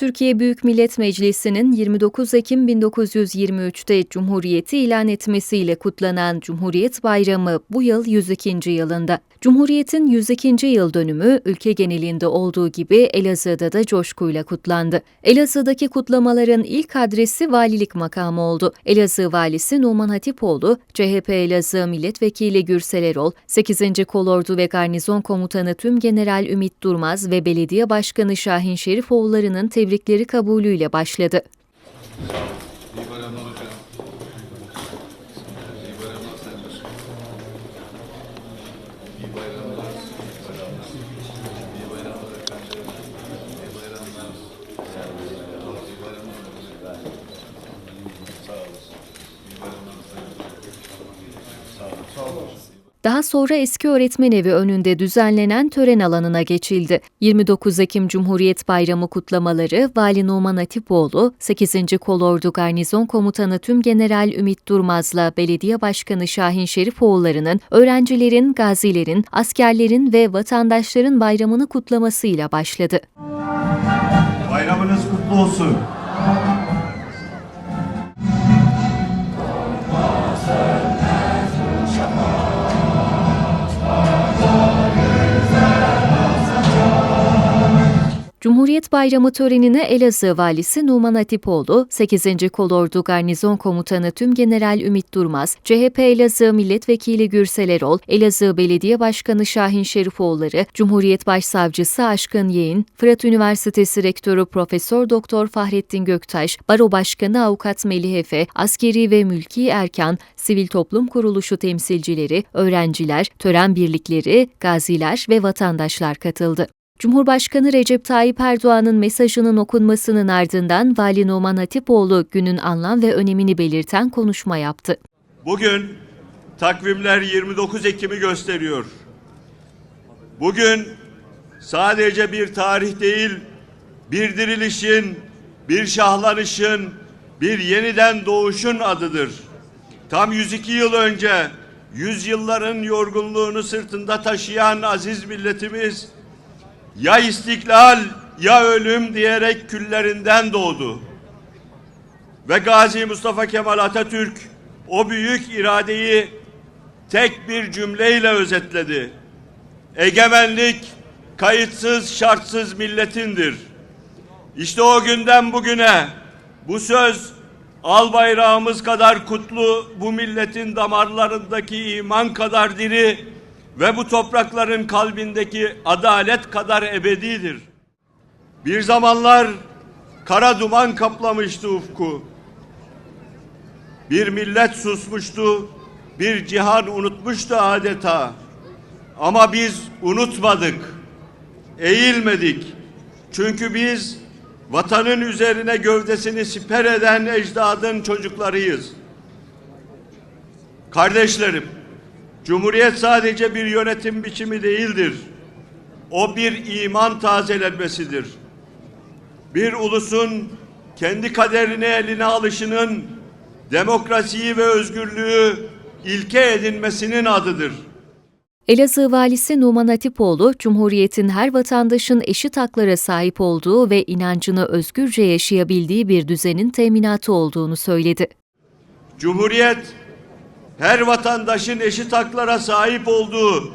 Türkiye Büyük Millet Meclisi'nin 29 Ekim 1923'te Cumhuriyeti ilan etmesiyle kutlanan Cumhuriyet Bayramı bu yıl 102. yılında. Cumhuriyet'in 102. yıl dönümü ülke genelinde olduğu gibi Elazığ'da da coşkuyla kutlandı. Elazığ'daki kutlamaların ilk adresi valilik makamı oldu. Elazığ valisi Numan Hatipoğlu, CHP Elazığ Milletvekili Gürsel Erol, 8. Kolordu ve Garnizon Komutanı Tüm General Ümit Durmaz ve Belediye Başkanı Şahin Şerifoğulları'nın tebrikleri kabulüyle başladı. Sağ olun. Sağ olun. Daha sonra eski öğretmen evi önünde düzenlenen tören alanına geçildi. 29 Ekim Cumhuriyet Bayramı kutlamaları Vali Numan Atipoğlu, 8. Kolordu Garnizon Komutanı Tüm General Ümit Durmaz'la Belediye Başkanı Şahin Şerifoğulları'nın öğrencilerin, gazilerin, askerlerin ve vatandaşların bayramını kutlamasıyla başladı. Bayramınız kutlu olsun. Cumhuriyet Bayramı törenine Elazığ Valisi Numan Atipoğlu, 8. Kolordu Garnizon Komutanı Tüm General Ümit Durmaz, CHP Elazığ Milletvekili Gürsel Erol, Elazığ Belediye Başkanı Şahin Şerifoğulları, Cumhuriyet Başsavcısı Aşkın Yeğin, Fırat Üniversitesi Rektörü Profesör Doktor Fahrettin Göktaş, Baro Başkanı Avukat Melih Efe, askeri ve mülki erkan, sivil toplum kuruluşu temsilcileri, öğrenciler, tören birlikleri, gaziler ve vatandaşlar katıldı. Cumhurbaşkanı Recep Tayyip Erdoğan'ın mesajının okunmasının ardından Vali Numan Hatipoğlu günün anlam ve önemini belirten konuşma yaptı. Bugün takvimler 29 Ekim'i gösteriyor. Bugün sadece bir tarih değil, bir dirilişin, bir şahlanışın, bir yeniden doğuşun adıdır. Tam 102 yıl önce yüzyılların yorgunluğunu sırtında taşıyan aziz milletimiz ya istiklal ya ölüm diyerek küllerinden doğdu. Ve Gazi Mustafa Kemal Atatürk o büyük iradeyi tek bir cümleyle özetledi. Egemenlik kayıtsız şartsız milletindir. İşte o günden bugüne bu söz al bayrağımız kadar kutlu, bu milletin damarlarındaki iman kadar diri ve bu toprakların kalbindeki adalet kadar ebedidir. Bir zamanlar kara duman kaplamıştı ufku. Bir millet susmuştu, bir cihan unutmuştu adeta. Ama biz unutmadık, eğilmedik. Çünkü biz vatanın üzerine gövdesini siper eden ecdadın çocuklarıyız. Kardeşlerim, Cumhuriyet sadece bir yönetim biçimi değildir. O bir iman tazelenmesidir. Bir ulusun kendi kaderini eline alışının demokrasiyi ve özgürlüğü ilke edinmesinin adıdır. Elazığ Valisi Numan Hatipoğlu, Cumhuriyet'in her vatandaşın eşit haklara sahip olduğu ve inancını özgürce yaşayabildiği bir düzenin teminatı olduğunu söyledi. Cumhuriyet her vatandaşın eşit haklara sahip olduğu,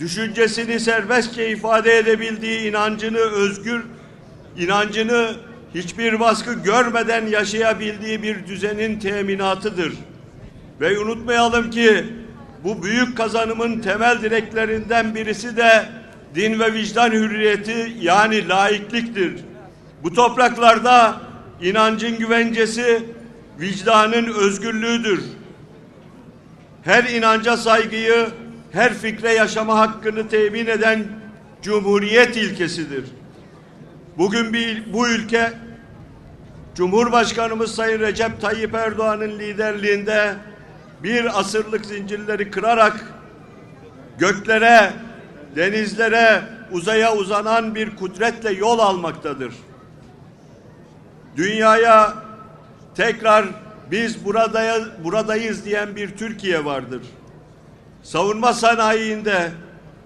düşüncesini serbestçe ifade edebildiği inancını özgür, inancını hiçbir baskı görmeden yaşayabildiği bir düzenin teminatıdır. Ve unutmayalım ki bu büyük kazanımın temel direklerinden birisi de din ve vicdan hürriyeti yani laikliktir. Bu topraklarda inancın güvencesi vicdanın özgürlüğüdür her inanca saygıyı, her fikre yaşama hakkını temin eden Cumhuriyet ilkesidir. Bugün bir, bu ülke Cumhurbaşkanımız Sayın Recep Tayyip Erdoğan'ın liderliğinde bir asırlık zincirleri kırarak göklere, denizlere, uzaya uzanan bir kudretle yol almaktadır. Dünyaya tekrar biz buradayız, buradayız diyen bir Türkiye vardır. Savunma sanayinde,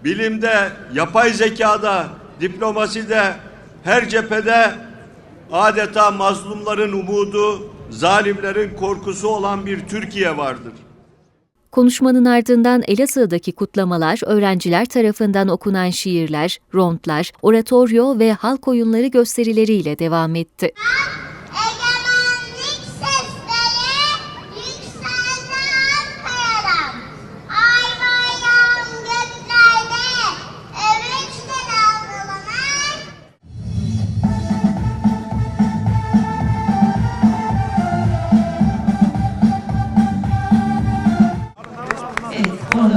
bilimde, yapay zekada, diplomaside, her cephede adeta mazlumların umudu, zalimlerin korkusu olan bir Türkiye vardır. Konuşmanın ardından Elazığ'daki kutlamalar, öğrenciler tarafından okunan şiirler, rondlar, oratoryo ve halk oyunları gösterileriyle devam etti.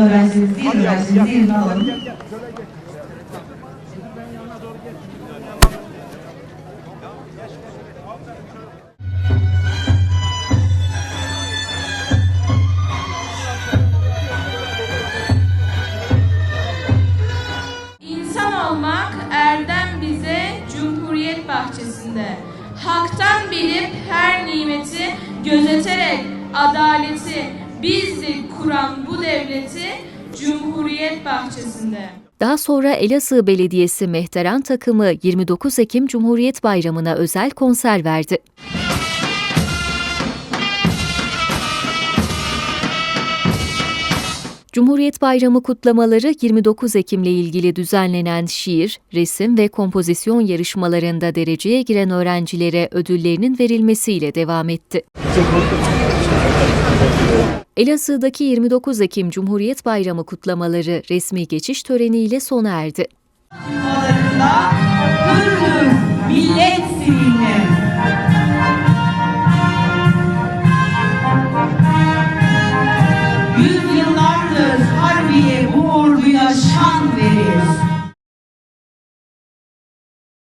Evet, son öğrencimiz, diğer öğrencimiz yerini alalım. İnsan olmak erdem bize Cumhuriyet bahçesinde. Hak'tan bilip her nimeti gözeterek adaleti bizdi kuran bu devleti Cumhuriyet bahçesinde. Daha sonra Elazığ Belediyesi Mehteran takımı 29 Ekim Cumhuriyet Bayramı'na özel konser verdi. Cumhuriyet Bayramı kutlamaları 29 Ekim'le ilgili düzenlenen şiir, resim ve kompozisyon yarışmalarında dereceye giren öğrencilere ödüllerinin verilmesiyle devam etti. Elazığ'daki 29 Ekim Cumhuriyet Bayramı kutlamaları resmi geçiş töreniyle sona erdi. Kutlamalarında millet sizinle.